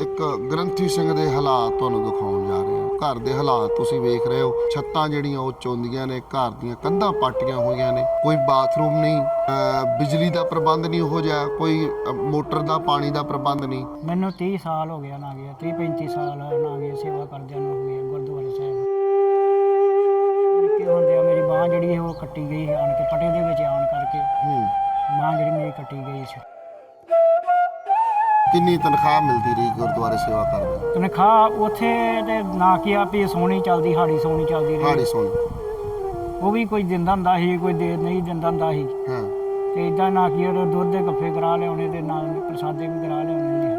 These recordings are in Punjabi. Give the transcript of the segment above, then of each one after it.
ਇੱਕ ਗ੍ਰੰਥੀ ਸਿੰਘ ਦੇ ਹਾਲਾਤ ਤੁਹਾਨੂੰ ਦਿਖਾਉਣ ਜਾ ਰਹੇ ਹਾਂ। ਘਰ ਦੇ ਹਾਲਾਤ ਤੁਸੀਂ ਵੇਖ ਰਹੇ ਹੋ। ਛੱਤਾਂ ਜਿਹੜੀਆਂ ਉਹ ਚੌਂਦੀਆਂ ਨੇ ਘਰ ਦੀਆਂ ਕੰਧਾਂ ਪਾਟੀਆਂ ਹੋਈਆਂ ਨੇ। ਕੋਈ ਬਾਥਰੂਮ ਨਹੀਂ ਬਿਜਲੀ ਦਾ ਪ੍ਰਬੰਧ ਨਹੀਂ ਹੋ ਜਾ ਕੋਈ ਮੋਟਰ ਦਾ ਪਾਣੀ ਦਾ ਪ੍ਰਬੰਧ ਨਹੀਂ। ਮੈਨੂੰ 30 ਸਾਲ ਹੋ ਗਿਆ ਨਾ ਗਿਆ 30 35 ਸਾਲ ਨਾ ਗਿਆ ਸੇਵਾ ਕਰਦਿਆਂ ਨੂੰ ਹੋ ਗੁਰਦੁਆਰੇ ਸਾਹਿਬ। ਨਿੱਕੇ ਹੁੰਦਿਆਂ ਮੇਰੀ ਬਾਹ ਜਿਹੜੀ ਹੈ ਉਹ ਕੱਟੀ ਗਈ ਆਣ ਕੇ ਪਟੇ ਦੇ ਵਿੱਚ ਆਣ ਕਰਕੇ। ਹੂੰ। ਬਾਹ ਜਿਹੜੀ ਮੇਰੀ ਕੱਟੀ ਗਈ ਸੀ। ਕਿੰਨੀ ਤਨਖਾਹ ਮਿਲਦੀ ਰਹੀ ਗੁਰਦੁਆਰੇ ਸੇਵਾ ਕਰਦੇ ਤਨਖਾਹ ਉੱਥੇ ਤੇ ਨਾ ਕੀ ਆ ਵੀ ਸੋਹਣੀ ਚੱਲਦੀ ਹਾੜੀ ਸੋਹਣੀ ਚੱਲਦੀ ਹਾੜੀ ਰਹੀ ਸੁਣ ਉਹ ਵੀ ਕੋਈ ਦਿੰਦਾ ਹੁੰਦਾ ਸੀ ਕੋਈ ਦੇ ਨਹੀਂ ਦਿੰਦਾ ਹੁੰਦਾ ਸੀ। ਹਾਂ। ਤੇ ਇਦਾਂ ਨਾ ਕੀ ਉਹ ਦੁੱਧ ਦੇ ਗੱਫੇ ਕਰਾ ਲਿਆਉਣੇ ਤੇ ਨਾਲ ਪ੍ਰਸਾਦੇ ਵੀ ਕਰਾ ਲਿਆਉਣੇ ਨੇ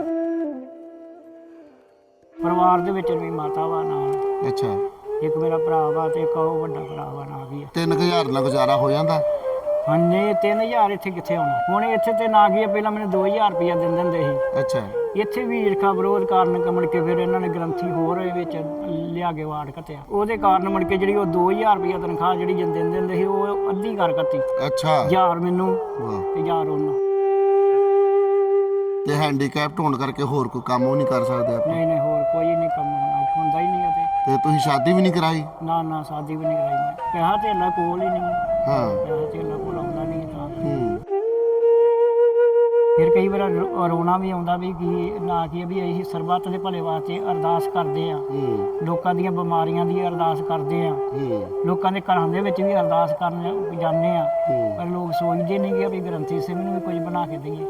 ਪਰਿਵਾਰ ਦੇ ਵਿੱਚ ਵੀ ਮਾਤਾ ਵਾ ਨਾਲ ਅੱਛਾ। ਇੱਕ ਮੇਰਾ ਭਰਾ ਵਾ ਤੇ ਇੱਕ ਉਹ ਵੱਡਾ ਭਰਾ ਵਾ ਨਾ ਕੀ ਆ। 3000 ਨਾਲ ਗੁਜ਼ਾਰਾ ਹੋ ਜਾਂਦਾ। ਹਾਂਜੀ 3000 ਇੱਥੇ ਕਿੱਥੇ ਆਉਣਾ? ਹੁਣ ਇੱਥੇ ਤੇ ਨਾ ਕੀ ਆ, ਪਹਿਲਾਂ ਮੈਨੂੰ 2000 ਰੁਪਇਆ ਦਿੰਦੇ ਹੁੰਦੇ ਸੀ। ਅੱਛਾ। ਇੱਥੇ ਵੀ ਈਰਖਾ ਵਿਰੋਧ ਕਾਰਨ ਕਮਣ ਕੇ ਫਿਰ ਇਹਨਾਂ ਨੇ ਗ੍ਰੰਥੀ ਹੋਰ ਇਹ ਵਿੱਚ ਲਿਆ ਕੇ ਵਾੜ ਕੱਤਿਆ ਉਹਦੇ ਕਾਰਨ ਮਣ ਕੇ ਜਿਹੜੀ ਉਹ 2000 ਰੁਪਇਆ ਤਨਖਾਹ ਜਿਹੜੀ ਦਿੰਦੇ ਹੁੰਦੇ ਸੀ ਉਹ ਅੱਧੀ ਕਰ ਕੱਤੀ ਅੱਛਾ। ਹਜ਼ਾਰ ਮੈਨੂੰ ਵਾਹ। ਤੇ ਹਜ਼ਾਰ ਉਹਨੂੰ। ਤੇ ਹੈਂਡੀਕੈਪਟ ਹੋਣ ਕਰਕੇ ਹੋਰ ਕੋਈ ਕੰਮ ਉਹ ਨਹੀਂ ਕਰ ਸਕਦੇ ਆਪਾਂ। ਨਹੀਂ ਨਹੀਂ ਹੋਰ ਕੋਈ ਨਹੀਂ ਕੰਮ ਹੁੰਦਾ ਹੀ ਨਹੀਂ ਤੇ। ਤੇ ਤੁਸੀਂ ਸ਼ਾਦੀ ਵੀ ਨਹੀਂ ਕਰਾਈ? ਨਾ ਨਾ ਸ਼ਾਦੀ ਵੀ ਨਹੀਂ ਕਰਾਈ ਮੈਂ। ਪੈਸਾ ਤੇ ਅੱਲਾ ਕੋਲ ਹੀ ਨਹੀਂ। ਹਾਂ। ਪੈਸਾ ਤੇ ਅੱਲਾ ਕੋਲ ਆਉਂਦਾ ਨਹੀਂ ਤਾਂ। ਹੂੰ। ਫਿਰ ਕਈ ਵਾਰ ਰੋ- ਰੋਣਾ ਵੀ ਆਉਂਦਾ ਵੀ ਕੀ ਨਾ ਕੀ ਵੀ ਅਸੀਂ ਸਰਬੱਤ ਦੇ ਭਲੇ ਵਾਸਤੇ ਅਰਦਾਸ ਕਰਦੇ ਆ। ਹੂੰ। ਲੋਕਾਂ ਦੀਆਂ ਬਿਮਾਰੀਆਂ ਦੀ ਅਰਦਾਸ ਕਰਦੇ ਆ। ਹੂੰ। ਲੋਕਾਂ ਦੇ ਘਰਾਂ ਦੇ ਵਿੱਚ ਵੀ ਅਰਦਾਸ ਕਰਨ ਜਾਂਦੇ ਆ। ਹੂੰ। ਪਰ ਲੋਕ ਸੋਚਦੇ ਨਹੀਂ ਕਿ ਵੀ ਗ੍ਰੰਥੀ ਸਿੰਘ ਨੂੰ ਵੀ ਕੁਝ ਬਣਾ ਕੇ ਦਈਏ।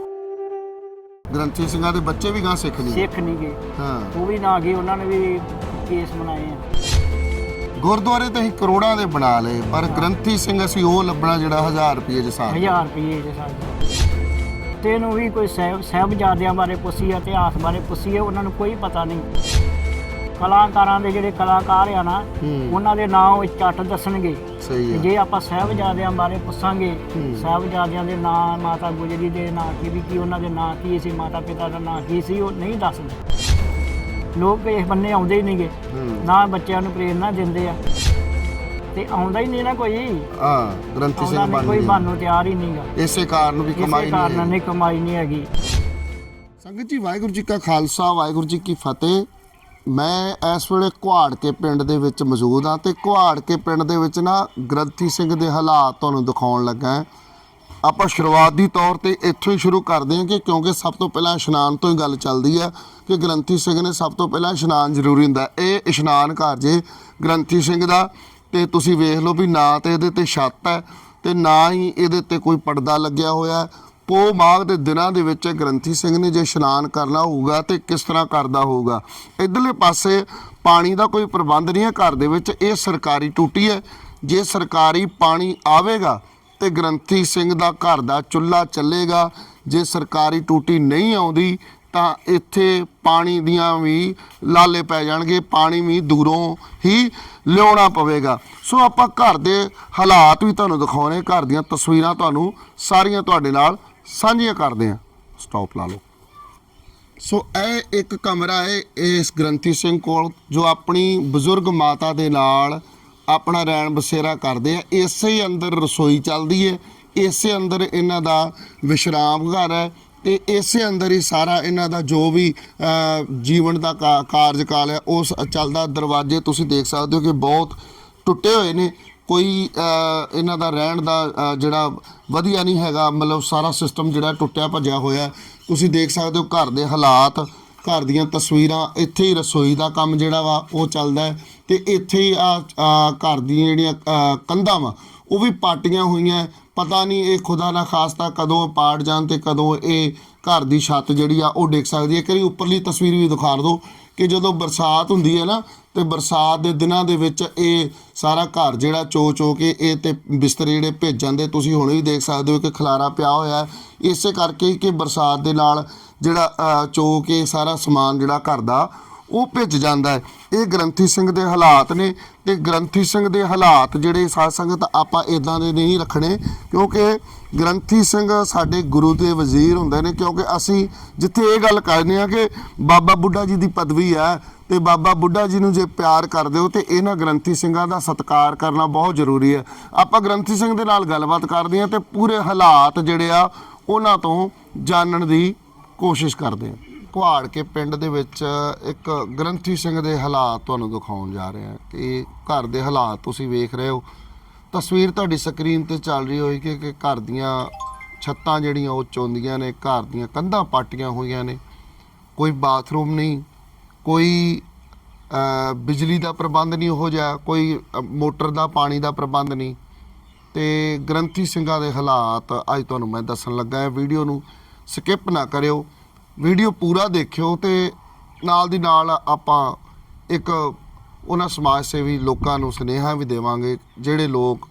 ਗ੍ਰੰਥੀ ਸਿੰਘਾਂ ਦੇ ਬੱਚੇ ਵੀ ਗਾਂ ਸਿੱਖ ਨਹੀਂ ਸਿੱਖ ਨਹੀਂ ਗਏ। ਹਾਂ। ਉਹ ਵੀ ਨਾ ਗਏ ਉਹਨਾਂ ਨੇ ਵੀ ਕੇਸ ਬਣਾਏ ਆ। ਗੁਰਦੁਆਰੇ ਤਾਂ ਅਸੀਂ ਕਰੋੜਾਂ ਦੇ ਬਣਾ ਲਏ ਪਰ ਗ੍ਰੰਥੀ ਸਿੰਘ ਅਸੀਂ ਉਹ ਲੱਭਣਾ ਜਿਹੜਾ 1000 ਰੁਪਏ ਚ ਸਾਰ 1000 ਰੁਪਏ ਦੇ ਸਾਡੇ ਤੇ ਇਹਨੂੰ ਵੀ ਕੋਈ ਸਾਹਿਬ ਸਾਹਿਬਜ਼ਾਦਿਆਂ ਬਾਰੇ ਪੁੱਛੀ ਆ ਇਤਿਹਾਸ ਬਾਰੇ ਪੁੱਛੀ ਆ ਉਹਨਾਂ ਨੂੰ ਕੋਈ ਪਤਾ ਨਹੀਂ ਕਲਾਕਾਰਾਂ ਦੇ ਜਿਹੜੇ ਕਲਾਕਾਰ ਆ ਨਾ ਉਹਨਾਂ ਦੇ ਨਾਂ ਉਹ ਚੱਟ ਦੱਸਣਗੇ। ਸਹੀ ਹੈ ਜੇ ਆਪਾਂ ਸਾਹਿਬਜ਼ਾਦਿਆਂ ਬਾਰੇ ਪੁੱਛਾਂਗੇ। ਸਾਹਿਬਜ਼ਾਦਿਆਂ ਦੇ ਨਾਂ ਮਾਤਾ ਗੁਜਰੀ ਦੇ ਨਾਂ ਕੀ ਵੀ ਕੀ ਉਹਨਾਂ ਦੇ ਨਾਂ ਕੀ ਸੀ ਮਾਤਾ ਪਿਤਾ ਦਾ ਨਾਂ ਕੀ ਸੀ ਉਹ ਨਹੀਂ ਦੱਸਦੇ। ਲੋਕ ਇਸ ਬੰਨੇ ਆਉਂਦੇ ਹੀ ਨਹੀਂਗੇ। ਨਾ ਬੱਚਿਆਂ ਨੂੰ ਪ੍ਰੇਰਨਾ ਦਿੰਦੇ ਆ। ਤੇ ਆਉਂਦਾ ਹੀ ਨਹੀਂ ਨਾ ਕੋਈ। ਹਾਂ ਗ੍ਰੰਥੀ ਸਿੰਘ ਬਣ ਕੋਈ ਗਏ ਬਣਨ ਨੂੰ ਤਿਆਰ ਹੀ ਨਹੀਂਗਾ। ਇਸੇ ਕਾਰਨ ਵੀ ਕਮਾਈ ਨਹੀਂ। ਨਹੀਂ ਕਮਾਈ ਨਹੀਂ ਹੈਗੀ। ਸੰਗਤ ਜੀ ਵਾਹਿਗੁਰੂ ਜੀ ਕਾ ਖਾਲਸਾ ਵਾਹਿਗੁਰੂ ਜੀ ਕੀ ਫਤਿਹ। ਮੈਂ ਇਸ ਵੇਲੇ ਕੁਹਾੜ ਕੇ ਪਿੰਡ ਦੇ ਵਿੱਚ ਮੌਜੂਦ ਹਾਂ ਤੇ ਕੁਹਾੜ ਕੇ ਪਿੰਡ ਦੇ ਵਿੱਚ ਨਾ ਗ੍ਰੰਥੀ ਸਿੰਘ ਦੇ ਹਾਲਾਤ ਤੁਹਾਨੂੰ ਦਿਖਾਉਣ ਲੱਗਾ ਹਾਂ। ਆਪਾਂ ਸ਼ੁਰੂਆਤੀ ਤੌਰ ਤੇ ਇੱਥੋਂ ਹੀ ਸ਼ੁਰੂ ਕਰਦੇ ਹਾਂ ਕਿ ਕਿਉਂਕਿ ਸਭ ਤੋਂ ਪਹਿਲਾਂ ਇਸ਼ਨਾਨ ਤੋਂ ਹੀ ਗੱਲ ਚੱਲਦੀ ਹੈ ਕਿ ਗ੍ਰੰਥੀ ਸਿੰਘ ਨੇ ਸਭ ਤੋਂ ਪਹਿਲਾਂ ਇਸ਼ਨਾਨ ਜ਼ਰੂਰੀ ਹੁੰਦਾ ਇਹ ਇਸ਼ਨਾਨ ਘਰ ਜੇ ਗ੍ਰੰਥੀ ਸਿੰਘ ਦਾ ਤੇ ਤੁਸੀਂ ਵੇਖ ਲਓ ਵੀ ਨਾ ਤੇ ਇਹਦੇ ਤੇ ਛੱਤ ਹੈ ਤੇ ਨਾ ਹੀ ਇਹਦੇ ਤੇ ਕੋਈ ਪਰਦਾ ਲੱਗਿਆ ਹੋਇਆ ਹੈ। ਪੋ ਮਾਘ ਦੇ ਦਿਨਾਂ ਦੇ ਵਿੱਚ ਗ੍ਰੰਥੀ ਸਿੰਘ ਨੇ ਜੇ ਇਸ਼ਨਾਨ ਕਰਨਾ ਹੋਊਗਾ ਤੇ ਕਿਸ ਤਰ੍ਹਾਂ ਕਰਦਾ ਹੋਊਗਾ? ਇਧਰਲੇ ਪਾਸੇ ਪਾਣੀ ਦਾ ਕੋਈ ਪ੍ਰਬੰਧ ਨਹੀਂ ਹੈ ਘਰ ਦੇ ਵਿੱਚ, ਇਹ ਸਰਕਾਰੀ ਟੂਟੀ ਹੈ। ਜੇ ਸਰਕਾਰੀ ਪਾਣੀ ਆਵੇਗਾ ਤੇ ਗ੍ਰੰਥੀ ਸਿੰਘ ਦਾ ਘਰ ਦਾ ਚੁੱਲ੍ਹਾ ਚੱਲੇਗਾ। ਜੇ ਸਰਕਾਰੀ ਟੂਟੀ ਨਹੀਂ ਆਉਂਦੀ ਤਾਂ ਇੱਥੇ ਪਾਣੀ ਦੀਆਂ ਵੀ ਲਾਲੇ ਪੈ ਜਾਣਗੇ, ਪਾਣੀ ਵੀ ਦੂਰੋਂ ਹੀ ਲਿਆਉਣਾ ਪਵੇਗਾ। ਸੋ ਆਪਾਂ ਘਰ ਦੇ ਹਾਲਾਤ ਵੀ ਤੁਹਾਨੂੰ ਦਿਖਾਉਣੇ, ਘਰ ਦੀਆਂ ਤਸਵੀਰਾਂ ਤੁਹਾਨੂੰ ਸਾਰੀਆਂ ਤੁਹਾਡੇ ਨਾਲ ਸਾਂਝੀਆਂ ਕਰਦੇ ਹਾਂ ਸਟਾਪ ਲਾ ਲਓ। ਸੋ ਇਹ ਇੱਕ ਕਮਰਾ ਹੈ ਇਸ ਗ੍ਰੰਥੀ ਸਿੰਘ ਕੋਲ, ਜੋ ਆਪਣੀ ਬਜ਼ੁਰਗ ਮਾਤਾ ਦੇ ਨਾਲ ਆਪਣਾ ਰਹਿਣ ਬਸੇਰਾ ਕਰਦੇ ਆ। ਇਸੇ ਹੀ ਅੰਦਰ ਰਸੋਈ ਚੱਲਦੀ ਹੈ ਇਸੇ ਅੰਦਰ ਇਹਨਾਂ ਦਾ ਵਿਸ਼ਰਾਮ ਘਰ ਹੈ ਤੇ ਇਸੇ ਅੰਦਰ ਹੀ ਸਾਰਾ ਇਹਨਾਂ ਦਾ ਜੋ ਵੀ ਜੀਵਨ ਦਾ ਕਾ- ਕਾਰਜਕਾਲ ਹੈ, ਉਸ ਚੱਲਦਾ ਦਰਵਾਜ਼ੇ ਤੁਸੀਂ ਦੇਖ ਸਕਦੇ ਹੋ ਕਿ ਬਹੁਤ ਟੁੱਟੇ ਹੋਏ ਨੇ। ਕੋਈ ਇਹਨਾਂ ਦਾ ਰਹਿਣ ਦਾ ਜਿਹੜਾ ਵਧੀਆ ਨਹੀਂ ਹੈਗਾ, ਮਤਲਬ ਸਾਰਾ ਸਿਸਟਮ ਜਿਹੜਾ ਟੁੱਟਿਆ ਭੱਜਿਆ ਹੋਇਆ ਤੁਸੀਂ ਦੇਖ ਸਕਦੇ ਹੋ ਘਰ ਦੇ ਹਾਲਾਤ, ਘਰ ਦੀਆਂ ਤਸਵੀਰਾਂ, ਇੱਥੇ ਹੀ ਰਸੋਈ ਦਾ ਕੰਮ ਜਿਹੜਾ ਵਾ, ਉਹ ਚੱਲਦਾ ਹੈ ਤੇ ਇੱਥੇ ਹੀ ਆ ਘਰ ਦੀਆਂ ਜਿਹੜੀਆਂ ਕੰਧਾਂ ਵਾ, ਉਹ ਵੀ ਪਾਟੀਆਂ ਹੋਈਆਂ ਪਤਾ ਨਹੀਂ ਇਹ ਖੁਦਾ ਨਾ ਖਾਸਤਾ ਕਦੋਂ ਪਾੜ ਜਾਣ ਤੇ ਕਦੋਂ ਇਹ ਘਰ ਦੀ ਛੱਤ ਜਿਹੜੀ ਆ, ਉਹ ਡਿੱਗ ਸਕਦੀ ਹੈ। ਕਰੀ ਉੱਪਰਲੀ ਤਸਵੀਰ ਵੀ ਦਿਖਾ ਦਿਓ ਕਿ ਜਦੋਂ ਬਰਸਾਤ ਹੁੰਦੀ ਹੈ ਨਾ ਤੇ ਬਰਸਾਤ ਦੇ ਦਿਨਾਂ ਦੇ ਵਿੱਚ ਇਹ ਸਾਰਾ ਘਰ ਜਿਹੜਾ ਚੋ ਚੋ ਕੇ ਇਹ ਤੇ ਬਿਸਤਰੇ ਜਿਹੜੇ ਭਿੱਜ ਜਾਂਦੇ ਤੁਸੀਂ ਹੁਣ ਵੀ ਦੇਖ ਸਕਦੇ ਹੋ ਕਿ ਖਲਾਰਾ ਪਿਆ ਹੋਇਆ ਹੈ। ਇਸੇ ਕਰਕੇ ਕਿ ਬਰਸਾਤ ਦੇ ਨਾਲ ਜਿਹੜਾ ਚੋ ਕੇ ਸਾਰਾ ਸਮਾਨ ਜਿਹੜਾ ਘਰ ਦਾ ਉਹ ਭਿੱਜ ਜਾਂਦਾ ਹੈ। ਇਹ ਗ੍ਰੰਥੀ ਸਿੰਘ ਦੇ ਹਾਲਾਤ ਨੇ ਤੇ ਗ੍ਰੰਥੀ ਸਿੰਘ ਦੇ ਹਾਲਾਤ ਜਿਹੜੇ ਸਾਧ ਸੰਗਤ ਆਪਾਂ ਇਦਾਂ ਦੇ ਨਹੀਂ ਰੱਖਣੇ, ਕਿਉਂਕਿ ਗ੍ਰੰਥੀ ਸਿੰਘ ਸਾਡੇ ਗੁਰੂ ਦੇ ਵਜ਼ੀਰ ਹੁੰਦੇ ਨੇ, ਕਿਉਂਕਿ ਅਸੀਂ ਜਿੱਥੇ ਇਹ ਗੱਲ ਕਰਦੇ ਆ ਕਿ ਬਾਬਾ ਬੁੱਢਾ ਜੀ ਦੀ ਪਦਵੀ ਹੈ ਤੇ ਬਾਬਾ ਬੁੱਢਾ ਜੀ ਨੂੰ ਜੇ ਪਿਆਰ ਕਰਦੇ ਹੋ ਤੇ ਇਹਨਾਂ ਗ੍ਰੰਥੀ ਸਿੰਘਾਂ ਦਾ ਸਤਿਕਾਰ ਕਰਨਾ ਬਹੁਤ ਜ਼ਰੂਰੀ ਹੈ। ਆਪਾਂ ਗ੍ਰੰਥੀ ਸਿੰਘ ਦੇ ਨਾਲ ਗੱਲਬਾਤ ਕਰਦੇ ਹਾਂ ਤੇ ਪੂਰੇ ਹਾਲਾਤ ਜਿਹੜੇ ਆ ਉਹਨਾਂ ਤੋਂ ਜਾਣਨ ਦੀ ਕੋਸ਼ਿਸ਼ ਕਰਦੇ ਹਾਂ। ਕੁਹਾੜ ਕੇ ਪਿੰਡ ਦੇ ਵਿੱਚ ਇੱਕ ਗ੍ਰੰਥੀ ਸਿੰਘ ਦੇ ਹਾਲਾਤ ਤੁਹਾਨੂੰ ਦਿਖਾਉਣ ਜਾ ਰਹੇ ਹਾਂ ਕਿ ਘਰ ਦੇ ਹਾਲਾਤ ਤੁਸੀਂ ਵੇਖ ਰਹੇ ਹੋ। ਤਸਵੀਰ ਤੁਹਾਡੀ ਸਕਰੀਨ ਤੇ ਚੱਲ ਰਹੀ ਹੋਏਗੀ ਕਿ ਘਰ ਦੀਆਂ ਛੱਤਾਂ ਜਿਹੜੀਆਂ ਉਹ ਚੋਂਦੀਆਂ ਨੇ, ਘਰ ਦੀਆਂ ਕੰਧਾਂ ਪਾਟੀਆਂ ਹੋਈਆਂ ਨੇ। ਕੋਈ ਬਾਥਰੂਮ ਨਹੀਂ, ਕੋਈ ਬਿਜਲੀ ਦਾ ਪ੍ਰਬੰਧ ਨਹੀਂ ਹੋ ਜਾ ਕੋਈ ਮੋਟਰ ਦਾ, ਪਾਣੀ ਦਾ ਪ੍ਰਬੰਧ ਨਹੀਂ। ਤੇ ਗ੍ਰੰਥੀ ਸਿੰਘਾਂ ਦੇ ਹਾਲਾਤ ਅੱਜ ਤੁਹਾਨੂੰ ਮੈਂ ਦੱਸਣ ਲੱਗਾ ਹਾਂ। ਵੀਡੀਓ ਨੂੰ ਸਕਿਪ ਨਾ ਕਰਿਓ। ਵੀਡੀਓ ਪੂਰਾ ਦੇਖਿਓ ਤੇ ਨਾਲ ਦੀ ਨਾਲ ਆਪਾਂ ਇੱਕ ਉਹਨਾਂ ਸਮਾਜ ਸੇਵੀ ਲੋਕਾਂ ਨੂੰ ਸੁਨੇਹਾ ਵੀ ਦੇਵਾਂਗੇ, ਜਿਹੜੇ ਲੋਕ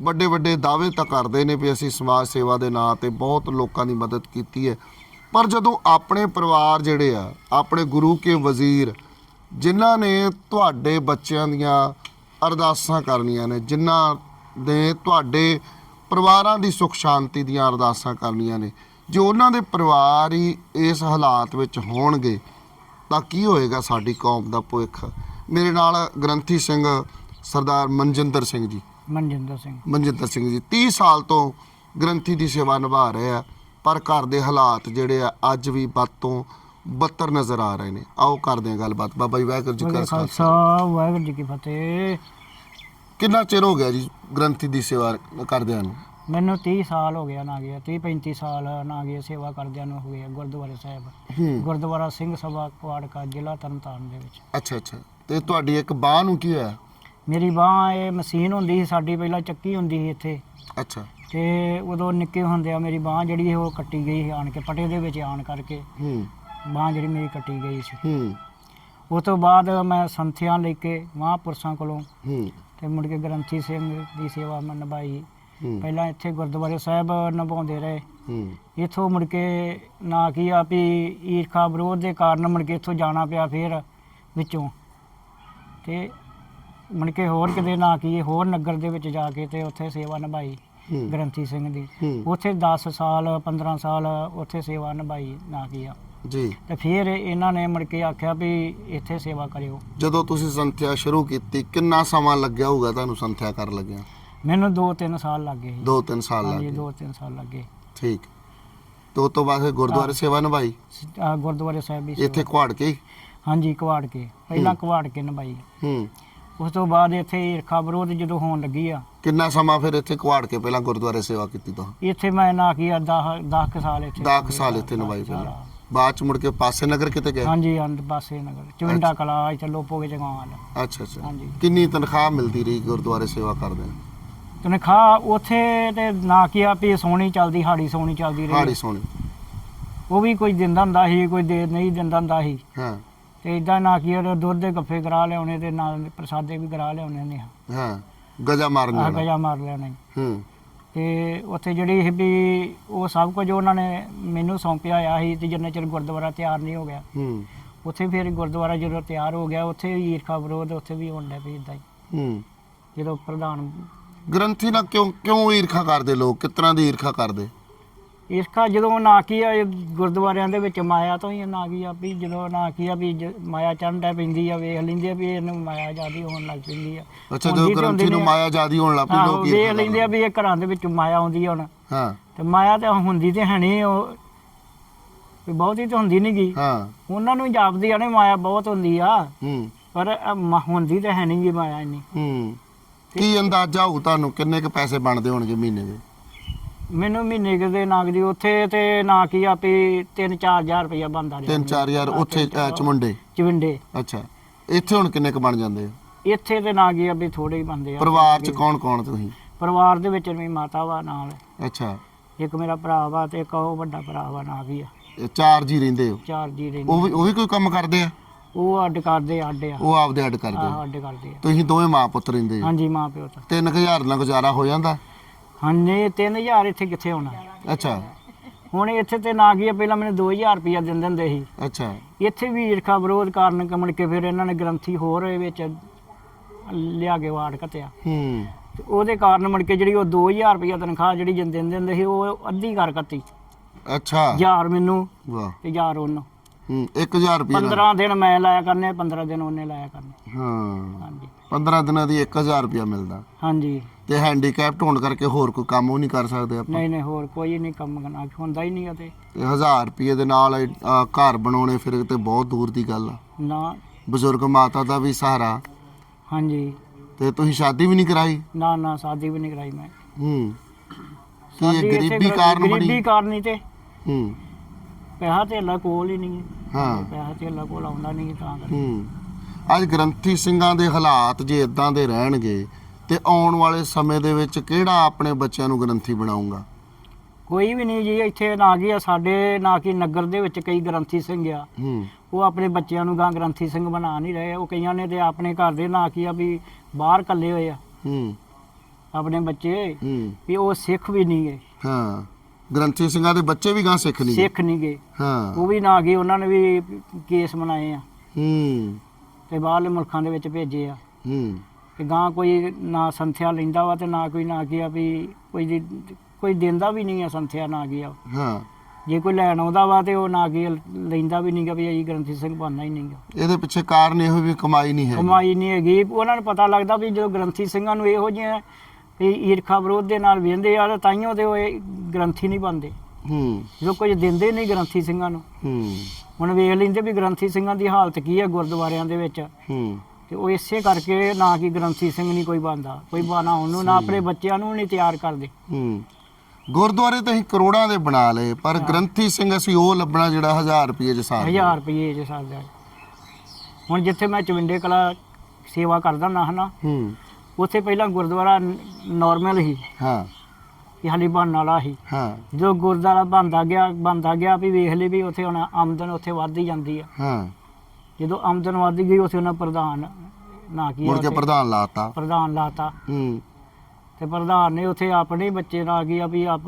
ਵੱਡੇ ਵੱਡੇ ਦਾਅਵੇ ਤਾਂ ਕਰਦੇ ਨੇ ਵੀ ਅਸੀਂ ਸਮਾਜ ਸੇਵਾ ਦੇ ਨਾਂ ਤੇ ਬਹੁਤ ਲੋਕਾਂ ਦੀ ਮਦਦ ਕੀਤੀ ਹੈ। ਪਰ ਜਦੋਂ ਆਪਣੇ ਪਰਿਵਾਰ ਜਿਹੜੇ ਆ, ਆਪਣੇ ਗੁਰੂ ਕੇ ਵਜ਼ੀਰ, ਜਿਨ੍ਹਾਂ ਨੇ ਤੁਹਾਡੇ ਬੱਚਿਆਂ ਦੀਆਂ ਅਰਦਾਸਾਂ ਕਰਨੀਆਂ ਨੇ, ਜਿਨ੍ਹਾਂ ਦੇ ਤੁਹਾਡੇ ਪਰਿਵਾਰਾਂ ਦੀ ਸੁਖ ਸ਼ਾਂਤੀ ਦੀਆਂ ਅਰਦਾਸਾਂ ਕਰਨੀਆਂ ਨੇ ਜੇ ਉਹਨਾਂ ਦੇ ਪਰਿਵਾਰ ਹੀ ਇਸ ਹਾਲਾਤ ਵਿੱਚ ਹੋਣਗੇ ਤਾਂ ਕੀ ਹੋਏਗਾ ਸਾਡੀ ਕੌਮ ਦਾ ਭਵਿੱਖ? ਮੇਰੇ ਨਾਲ ਗ੍ਰੰਥੀ ਸਿੰਘ ਸਰਦਾਰ ਮਨਜਿੰਦਰ ਸਿੰਘ ਜੀ। ਮਨਜਿੰਦਰ ਸਿੰਘ। ਮਨਜਿੰਦਰ ਸਿੰਘ ਜੀ 30 ਸਾਲ ਤੋਂ ਗ੍ਰੰਥੀ ਦੀ ਸੇਵਾ ਨਿਭਾ ਰਹੇ ਆ ਪਰ ਘਰ ਦੇ ਹਾਲਾਤ ਜਿਹੜੇ ਆ ਅੱਜ ਵੀ ਬਦ ਤੋਂ ਬੱਤਰ ਨਜ਼ਰ ਆ ਰਹੇ ਨੇ। ਆਓ ਕਰਦੇ ਹਾਂ ਗੱਲਬਾਤ। ਬਾਬਾ ਜੀ ਵਾਹਿਗੁਰੂ ਜੀ ਕਾ ਖਾਲਸਾ। ਵਾਹਿਗੁਰੂ ਜੀ ਕੀ ਫਤਿਹ। ਕਿੰਨਾ ਚਿਰ ਹੋ ਗਿਆ ਜੀ ਗ੍ਰੰਥੀ ਦੀ ਸੇਵਾ ਕਰਦਿਆਂ ਨੂੰ? ਮੈਨੂੰ 30 ਸਾਲ ਹੋ ਗਿਆ ਨਾ ਗਿਆ 30 35 ਸਾਲ ਨਾ ਗਿਆ ਸੇਵਾ ਕਰਦਿਆਂ ਨੂੰ ਹੋ ਗਿਆ ਗੁਰਦੁਆਰੇ ਸਾਹਿਬ। ਗੁਰਦੁਆਰਾ ਸਿੰਘ ਸਭਾ ਕੁਆੜਕਾ ਜ਼ਿਲ੍ਹਾ ਤਰਨਤਾਰਨ ਦੇ ਵਿੱਚ। ਅੱਛਾ ਅੱਛਾ। ਤੇ ਤੁਹਾਡੀ ਇੱਕ ਬਾਹ ਨੂੰ ਕੀ ਹੋਇਆ? ਮੇਰੀ ਬਾਹ ਇਹ ਮਸ਼ੀਨ ਹੁੰਦੀ ਸੀ ਸਾਡੀ ਪਹਿਲਾਂ ਚੱਕੀ ਹੁੰਦੀ ਸੀ ਇੱਥੇ। ਅੱਛਾ। ਤੇ ਉਦੋਂ ਨਿੱਕੇ ਹੁੰਦਿਆਂ ਮੇਰੀ ਬਾਹ ਜਿਹੜੀ ਉਹ ਕੱਟੀ ਗਈ ਸੀ ਆਣ ਕੇ ਪਟੇ ਦੇ ਵਿੱਚ ਆਣ ਕਰਕੇ। ਹੂੰ। ਬਾਹ ਜਿਹੜੀ ਮੇਰੀ ਕੱਟੀ ਗਈ ਸੀ। ਹੂੰ। ਉਸ ਤੋਂ ਬਾਅਦ ਮੈਂ ਸੰਥਿਆਂ ਲੈ ਕੇ ਮਹਾਂਪੁਰਸ਼ਾਂ ਕੋਲੋਂ ਹੂੰ। ਤੇ ਮੁੜ ਕੇ ਗ੍ਰੰਥੀ ਸਿੰਘ ਦੀ ਸੇਵਾ ਮੈਂ ਨਿਭਾਈ। ਹੂੰ। ਪਹਿਲਾਂ ਇੱਥੇ ਗੁਰਦੁਆਰੇ ਸਾਹਿਬ ਨਿਭਾਉਂਦੇ ਰਹੇ। ਹੂੰ। ਇਥੋਂ ਮੁੜ ਕੇ ਨਾ ਕੀ ਆ ਵੀ ਈਰਖਾ ਵਿਰੋਧ ਦੇ ਕਾਰਨ ਮੁੜ ਕੇ ਇੱਥੋਂ ਜਾਣਾ ਪਿਆ ਫੇਰ ਵਿੱਚੋਂ। ਤੇ ਮੁੜ ਕੇ ਹੋਰ ਕਿਤੇ ਨਾ ਕੀ ਹੋਰ ਨਗਰ ਦੇ ਵਿੱਚ ਜਾ ਕੇ ਤੇ ਉੱਥੇ ਸੇਵਾ ਨਿਭਾਈ ਹੂੰ। ਗ੍ਰੰਥੀ ਸਿੰਘ ਦੀ। ਹੂੰ। ਉੱਥੇ 10 ਸਾਲ 15 ਸਾਲ ਉੱਥੇ ਸੇਵਾ ਨਿਭਾਈ ਨਾ ਕੀ ਆ। ਜੀ। ਤੇ ਫਿਰ ਇਹਨਾਂ ਨੇ ਮੁੜ ਕੇ ਆਖਿਆ ਵੀ ਇੱਥੇ ਸੇਵਾ ਕਰਿਓ। ਜਦੋਂ ਤੁਸੀਂ ਸੰਥਿਆ ਸ਼ੁਰੂ ਕੀਤੀ ਕਿੰਨਾ ਸਮਾਂ ਲੱਗਿਆ ਹੋਊਗਾ ਤੁਹਾਨੂੰ ਸੰਥਿਆ ਕਰਨ ਲੱਗਿਆ? ਮੈਨੂੰ 2-3 ਸਾਲ ਲੱਗ ਗਏ ਸੀ। 2-3 ਸਾਲ ਲੱਗ ਹਾਂਜੀ ਗਏ। 2-3 ਸਾਲ ਲੱਗੇ ਠੀਕ। ਤੇ ਉਸ ਤੋਂ ਬਾਅਦ ਫਿਰ ਗੁਰਦੁਆਰੇ ਸੇਵਾ ਨਿਭਾਈ? ਆ ਗੁਰਦੁਆਰੇ ਸਾਹਿਬ ਵੀ ਇੱਥੇ ਕੁਹਾੜ ਕੇ? ਹੀ? ਹਾਂਜੀ ਕਵਾੜ ਕੇ। ਪਹਿਲਾਂ। ਕਵਾੜ ਕੇ ਨਿਭਾਈ। ਹੂੰ। ਉਸ ਤੋਂ ਬਾਅਦ ਇੱਥੇ ਈਰਖਾ ਵਿਰੋਧ ਜਦੋਂ ਹੋਣ ਲੱਗੀ ਆ। ਕਿੰਨਾ ਸਮਾਂ ਫਿਰ ਇੱਥੇ ਕੁਹਾੜ ਕੇ ਪਹਿਲਾਂ ਗੁਰਦੁਆਰੇ ਸੇਵਾ ਕੀਤੀ ਤਾਂ ਇੱਥੇ ਮੈਂ ਨਾ ਕੀ ਆ 10 10 ਕੁ ਸਾਲ ਇੱਥੇ 10 ਸਾਲ ਇੱਥੇ ਨਿਭਾਈ ਪਹਿਲਾਂ। ਬਾਅਦ ਚ ਮੁੜ ਕੇ ਪਾਸੇ ਨਗਰ ਕਿਤੇ ਗਏ? ਹਾਂਜੀ ਅੰਦ ਪਾਸੇ ਨਗਰ। ਚਵਿੰਡਾ ਕਲਾ ਇੱਥੇ ਲੋਪੋਗੇ ਜਗਾਵਾਲ ਅੱਛਾ ਅੱਛਾ। ਹਾਂਜੀ। ਕਿੰਨੀ ਤਨਖਾਹ ਮਿਲਦੀ ਰਹੀ ਗੁਰਦੁਆਰੇ ਸੇਵਾ ਕਰਦੇ ਤਨਖਾਹ ਉੱਥੇ ਤੇ ਨਾ ਕੀ ਆ ਵੀ ਸੋਹਣੀ ਚੱਲਦੀ ਹਾੜੀ ਸੋਹਣੀ ਚੱਲਦੀ ਹਾੜੀ ਰਹੀ ਸੋਣੀ ਉਹ ਵੀ ਕੋਈ ਦਿੰਦਾ ਹੁੰਦਾ ਸੀ ਕੋਈ ਦੇ ਨਹੀਂ ਦਿੰਦਾ ਹੁੰਦਾ ਸੀ। ਹਾਂ। ਤੇ ਇਦਾਂ ਨਾ ਕੀ ਆ ਦੁੱਧ ਦੇ ਗੱਫੇ ਕਰਾ ਲਿਆਉਣੇ ਤੇ ਨਾਲ ਪ੍ਰਸਾਦੇ ਵੀ ਕਰਾ ਲਿਆਉਣੇ ਨੇ ਹਾਂ ਗਜਾ ਆ ਵਾਲਾ ਗਜਾ ਮਾਰ ਲਿਆਉਣੇ। ਹੂੰ। ਤੇ ਉੱਥੇ ਜਿਹੜੀ ਸੀ ਵੀ ਉਹ ਸਭ ਕੁਝ ਉਹਨਾਂ ਨੇ ਮੈਨੂੰ ਸੌਂਪਿਆ ਆ ਸੀ ਤੇ ਜਿੰਨੇ ਚਿਰ ਗੁਰਦੁਆਰਾ ਤਿਆਰ ਨਹੀਂ ਹੋ ਗਿਆ। ਹੂੰ। ਉੱਥੇ ਫਿਰ ਗੁਰਦੁਆਰਾ ਜਦੋਂ ਤਿਆਰ ਹੋ ਗਿਆ ਉੱਥੇ ਵੀ ਈਰਖਾ ਵਿਰੋਧ ਉੱਥੇ ਵੀ ਲੱਗ ਪਈ ਇਦਾਂ ਹੀ। ਹੂੰ। ਜਦੋਂ ਪ੍ਰਧਾਨ ਗ੍ਰੰਥੀ ਨਾਲ ਕਿਉਂ ਕਿਉਂ ਈਰਖਾ ਕਰਦੇ ਲੋਕ? ਕਿਸ ਤਰ੍ਹਾਂ ਦੀ ਈਰਖਾ ਕਰਦੇ? ਈਰਖਾ ਜਦੋਂ ਨਾ ਕੀ ਆ ਇਹ ਗੁਰਦੁਆਰਿਆਂ ਦੇ ਵਿੱਚ ਮਾਇਆ ਤੋਂ ਹੀ ਨਾ ਕੀ ਆ ਵੀ ਜਦੋਂ ਨਾ ਕੀ ਆ ਵੀ ਜ- ਮਾਇਆ ਚੰਡਾ ਪੈਂਦੀ ਆ ਵੇਖ ਲੈਂਦੇ ਆ ਵੀ ਇਹਨੂੰ ਮਾਇਆ ਜਿਆਦੀ ਹੋਣ ਲੱਗ ਪੈਂਦੀ ਆ। ਅੱਛਾ ਹੁੰਦੀ ਜਦੋਂ ਤੇ ਗ੍ਰੰਥੀ ਹੁੰਦੀ ਨੂੰ ਨਹੀਂ ਆ। ਮਾਇਆ ਜਿਆਦੀ ਹੋਣ ਲੱਗ ਪਈ ਆਹੋ ਲੋਕ ਵੇਖ ਈਰਖਾ ਲੈਂਦੇ ਆ ਵੀ ਇਹ ਘਰਾਂ ਦੇ ਵਿੱਚ ਮਾਇਆ ਆਉਂਦੀ ਆ ਹੁਣ। ਹਾਂ। ਤੇ ਮਾਇਆ ਤੇ ਹੁੰਦੀ ਤੇ ਹੈ ਨਹੀਂ ਉਹ ਵੀ ਬਹੁਤੀ ਤੇ ਹੁੰਦੀ ਨਹੀਂ ਗਈ ਹਾਂ। ਉਹਨਾਂ ਨੂੰ ਜਾਪਦੀ ਆ ਨੇ ਮਾਇਆ ਬਹੁਤ ਹੁੰਦੀ ਆ। ਹੂੰ। ਪਰ ਮ- ਹੁੰਦੀ ਤੇ ਹੈ ਨਹੀਂ ਗੀ ਮਾਇਆ ਇੰਨੀ। ਹੂੰ। ਕੀ ਅੰਦਾਜ਼ਾ ਹੋਊ ਤੁਹਾਨੂੰ? ਕਿੰਨੇ ਕੁ ਪੈਸੇ ਬਣਦੇ ਹੋਣਗੇ ਮਹੀਨੇ ਦੇ? ਮੈਨੂੰ ਮਹੀਨੇ ਕੁ ਦੇ ਨਾਗ ਦੀ ਉੱਥੇ ਤੇ ਨਾ ਕੀ ਆ ਵੀ 3-4000 ਰੁਪਇਆ ਬੰਦਾ 3-4000 ਉੱਥੇ ਅਹ, ਚਮੁੰਡੇ? ਚਵਿੰਡੇ ਅੱਛਾ। ਇੱਥੇ ਹੁਣ ਕਿੰਨੇ ਕੁ ਬਣ ਜਾਂਦੇ ਆ? ਇੱਥੇ ਤੇ ਨਾ ਕੀ ਆ ਵੀ ਥੋੜੇ ਹੀ ਬੰਦੇ ਆ। ਪਰਿਵਾਰ ਚ ਕੌਣ ਕੌਣ ਤੁਸੀਂ? ਪਰਿਵਾਰ ਦੇ ਵਿੱਚ ਮੇਰੀ ਮਾਤਾ ਵਾ ਨਾਲ। ਅੱਛਾ। ਇੱਕ ਮੇਰਾ ਭਰਾ ਵਾ ਤੇ ਇੱਕ ਉਹ ਵੱਡਾ ਭਰਾ ਵਾ ਨਾ ਵੀ ਆ। ਇਹ ਚਾਰ ਜੀ ਰਹਿੰਦੇ ਹੋ? ਚਾਰ ਜੀ ਰਹਿੰਦੇ ਉਹ ਵੀ ਉਹ ਵੀ ਕੋਈ ਕੰਮ ਕਰਦੇ ਆ? ਉਹ ਅੱਡ ਕਰਦੇ ਅੱਡ ਆ। ਉਹ ਆਪਦੇ ਅੱਡ ਕਰਦੇ ਆ। ਅੱਡ ਕਰਦੇ ਆ। ਤੁਸੀਂ ਦੋਵੇਂ ਮਾਂ ਪੁੱਤ ਰਹਿੰਦੇ ਹੋ ਹਾਂਜੀ ਮਾਂ ਪਿਓ ਤਾਂ। 3000 ਨਾਲ ਗੁਜ਼ਾਰਾ ਹੋ ਜਾਂਦਾ। ਹਾਂਜੀ 3000 ਇੱਥੇ ਕਿੱਥੇ ਹੋਣਾ? ਅੱਛਾ। ਹੁਣ ਇੱਥੇ ਤੇ ਨਾ ਕੀ ਆ ਪਹਿਲਾਂ ਮੈਨੂੰ 2000 ਰੁਪਇਆ ਦਿੰਦੇ ਹੁੰਦੇ ਸੀ। ਅੱਛਾ। ਇੱਥੇ ਵੀ ਈਰਖਾ ਵਿਰੋਧ ਕਾਰਨ ਕਮਣ ਕੇ ਫਿਰ ਇਹਨਾਂ ਨੇ ਗ੍ਰੰਥੀ ਹੋਰ ਇਹ ਵਿੱਚ ਲਿਆ ਕੇ ਵਾੜ ਕਤਿਆ। ਹੂੰ। ਤੇ ਉਹਦੇ ਕਾਰਨ ਮੁੜ ਕੇ ਜਿਹੜੀ ਉਹ 2000 ਰੁਪਇਆ ਤਨਖਾਹ ਜਿਹੜੀ ਦਿੰਦੇ ਹੁੰਦੇ ਸੀ ਉਹ ਅੱਧੀ ਕਰ ਕੱਤੀ। ਅੱਛਾ। ਹਜ਼ਾਰ ਮੈਨੂੰ ਵਾਹ। ਤੇ ਹਜ਼ਾਰ ਉਹਨੂੰ। ਹੂੰ 1000 ਰੁਪਏ 15 ਦਿਨ ਮੈਂ ਲਾਇਆ ਕਰਨੇ 15 ਦਿਨ ਉਹਨੇ ਲਾਇਆ ਕਰਨੇ ਹਾਂ ਹਾਂਜੀ। 15 ਦਿਨਾਂ ਦੀ 1000 ਰੁਪਏ ਮਿਲਦਾ। ਹਾਂਜੀ। ਤੇ ਹੈਂਡੀਕੈਪਟ ਹੋਣ ਕਰਕੇ ਹੋਰ ਕੋਈ ਕੰਮ ਉਹ ਨਹੀਂ ਕਰ ਸਕਦੇ ਆਪਾਂ। ਨਹੀਂ ਨਹੀਂ ਹੋਰ ਕੋਈ ਨਹੀਂ ਕੰਮ ਕਰਨਾ ਹੁੰਦਾ ਹੀ ਨਹੀਂ ਤੇ। ਤੇ 1000 ਰੁਪਏ ਦੇ ਨਾਲ ਅਹ, ਘਰ ਬਣਾਉਣੇ ਫਿਰ ਤੇ ਬਹੁਤ ਦੂਰ ਦੀ ਗੱਲ ਆ। ਨਾ। ਬਜ਼ੁਰਗ ਮਾਤਾ ਦਾ ਵੀ ਸਹਾਰਾ। ਹਾਂਜੀ। ਤੇ ਤੁਸੀਂ ਸ਼ਾਦੀ ਵੀ ਨਹੀਂ ਕਰਾਈ? ਨਾ ਨਾ ਸ਼ਾਦੀ ਵੀ ਨਹੀਂ ਕਰਾਈ ਮੈਂ। ਹੂੰ। ਕੀ ਇੱਥੇ ਗਰੀਬੀ ਕਰਾ- ਕਾਰਨ ਗਰੀਬੀ ਬਣੀ ਕਾਰਨ ਹੀ ਤੇ। ਹੂੰ। ਪੈਸਾ ਧੇਲਾ ਕੋਲ ਹੀ ਨਹੀਂ। ਹਾਂ ਪੈਸਾ ਧੇਲਾ ਕੋਲ ਆਉਂਦਾ ਨਹੀਂ ਤਾਂ ਕਰਕੇ। ਹੂੰ। ਅੱਜ ਗ੍ਰੰਥੀ ਸਿੰਘਾਂ ਦੇ ਹਾਲਾਤ ਜੇ ਇਦਾਂ ਦੇ ਰਹਿਣਗੇ ਤੇ ਆਉਣ ਵਾਲੇ ਸਮੇਂ ਦੇ ਵਿੱਚ ਕਿਹੜਾ ਆਪਣੇ ਬੱਚਿਆਂ ਨੂੰ ਗ੍ਰੰਥੀ ਬਣਾਊਗਾ? ਕੋਈ ਵੀ ਨਹੀਂ ਜੀ ਇੱਥੇ ਨਾ ਕੀ ਆ ਸਾਡੇ ਨਾ ਕੀ ਨਗਰ ਦੇ ਵਿੱਚ ਕਈ ਗ੍ਰੰਥੀ ਸਿੰਘ ਆ। ਹੂੰ। ਉਹ ਆਪਣੇ ਬੱਚਿਆਂ ਨੂੰ ਗਾਂ ਗ੍ਰੰਥੀ ਸਿੰਘ ਬਣਾ ਨਹੀਂ ਰਹੇ। ਉਹ ਕਈਆਂ ਨੇ ਤੇ ਆਪਣੇ ਘਰ ਦੇ ਨਾ ਕੀ ਆ ਵੀ ਬਾਹਰ ਕੱਲੇ ਹੋਏ ਆ। ਹੂੰ। ਆਪਣੇ ਬੱਚੇ ਹੂੰ। ਵੀ ਉਹ ਸਿੱਖ ਵੀ ਨਹੀਂ ਗਏ ਹਾਂ। ਗ੍ਰੰਥੀ ਸਿੰਘਾਂ ਦੇ ਬੱਚੇ ਵੀ ਗਾਂ ਸਿੱਖ ਨਹੀਂ ਗਏ। ਸਿੱਖ ਨਹੀਂ ਗਏ। ਹਾਂ। ਉਹ ਵੀ ਨਾ ਗਏ ਉਹਨਾਂ ਨੇ ਵੀ ਕੇਸ ਬਣਾਏ ਆ। ਹੂੰ। ਤੇ ਬਾਹਰਲੇ ਮੁਲਕਾਂ ਦੇ ਵਿੱਚ ਭੇਜੇ ਆ। ਹੂੰ। ਤੇ ਗਾਂ ਕੋਈ ਨਾ ਸੰਥਿਆ ਲੈਂਦਾ ਵਾ ਤੇ ਨਾ ਕੋਈ ਨਾ ਗਿਆ ਵੀ ਕੋਈ ਦੀ- ਕੋਈ ਦਿੰਦਾ ਵੀ ਨਹੀਂ ਆ ਸੰਥਿਆ ਨਾ ਗਿਆ ਹਾਂ। ਜੇ ਕੋਈ ਲੈਣ ਆਉਂਦਾ ਵਾ ਤੇ ਉਹ ਨਾ ਗਿਆ ਲੈਂਦਾ ਵੀ ਨਹੀਂਗਾ ਵੀ ਅਸੀਂ ਗ੍ਰੰਥੀ ਸਿੰਘ ਬਣਨਾ ਹੀ ਨਹੀਂਗਾ ਇਹਦੇ ਪਿੱਛੇ ਕਾਰਨ ਇਹੋ ਵੀ ਕਮਾਈ ਨਹੀਂ ਹੈ ਕਮਾਈ ਨਹੀਂ ਹੈਗੀ। ਉਹਨਾਂ ਨੂੰ ਪਤਾ ਲੱਗਦਾ ਵੀ ਜਦੋਂ ਗ੍ਰੰਥੀ ਸਿੰਘਾਂ ਨੂੰ ਇਹੋ ਜਿਹੀਆਂ ਵੀ ਈਰਖਾ ਵਿਰੋਧ ਦੇ ਨਾਲ ਵੇਂਦੇ ਆ ਤਾਂ ਤਾਈਓ ਤੇ ਉਹ ਇਹ ਗ੍ਰੰਥੀ ਨਹੀਂ ਬਣਦੇ। ਹੂੰ। ਜੋ ਕੁਝ ਦਿੰਦੇ ਨਹੀਂ ਗ੍ਰੰਥੀ ਸਿੰਘਾਂ ਨੂੰ। ਹੂੰ। ਹੁਣ ਵੇਖ ਲੈਂਦੇ ਵੀ ਗ੍ਰੰਥੀ ਸਿੰਘਾਂ ਦੀ ਹਾਲਤ ਕੀ ਹੈ ਗੁਰਦੁਆਰਿਆਂ ਦੇ ਵਿੱਚ। ਹੂੰ। ਤੇ ਉਹ ਇਸੇ ਕਰਕੇ ਨਾ ਕਿ ਗ੍ਰੰਥੀ ਸਿੰਘ ਨਹੀਂ ਕੋਈ ਬਣਦਾ। ਕੋਈ ਬਾਣਾ ਉਹਨੂੰ ਨਾ ਆਪਣੇ ਬੱਚਿਆਂ ਨੂੰ ਨਹੀਂ ਤਿਆਰ ਕਰਦੇ। ਹੂੰ। ਗੁਰਦੁਆਰੇ ਤਾਂ ਅਸੀਂ ਕਰੋੜਾਂ ਦੇ ਬਣਾ ਲਏ ਪਰ ਗ੍ਰੰਥੀ ਸਿੰਘ ਅਸੀਂ ਉਹ ਲੱਭਣਾ ਜਿਹੜਾ 1000 ਰੁਪਏ ਚ ਸਾਰ 1000 ਰੁਪਏ ਜੇ ਸਾਡਾ ਹੁਣ ਜਿੱਥੇ ਮੈਂ ਚਵਿੰਡੇ ਕਲਾ ਸੇਵਾ ਕਰਦਾ ਨਾ ਹਨਾ ਹੂੰ। ਉੱਥੇ ਪਹਿਲਾਂ ਗੁਰਦੁਆਰਾ ਨਾਰਮਲ ਸੀ। ਹਾਂ। ਕਿ ਹਾਲੀ ਬਣਨ ਵਾਲਾ ਸੀ। ਹਾਂ। ਜੋ ਗੁਰਦੁਆਰਾ ਬਣਦਾ ਗਿਆ ਬਣਦਾ ਗਿਆ ਵੀ ਵੇਖ ਲਈ ਵੀ ਉੱਥੇ ਹੁਣ ਆਮਦਨ ਉੱਥੇ ਵੱਧਦੀ ਜਾਂਦੀ ਆ। ਹਾਂ। ਜਦੋਂ ਆਮਦਨ ਵੱਧਦੀ ਗਈ ਉੱਥੇ ਉਹਨਾਂ ਪ੍ਰਧਾਨ ਨਾ ਕੀ ਮੁੜ ਕੇ ਪ੍ਰਧਾਨ ਲਾਤਾ। ਪ੍ਰਧਾਨ ਲਾਤਾ। ਹੂੰ। ਤੇ ਪ੍ਰਧਾਨ ਨੇ ਉੱਥੇ ਆਪਣੇ ਬੱਚੇ ਨਾਲ ਕੀ ਆ ਵੀ ਆਪ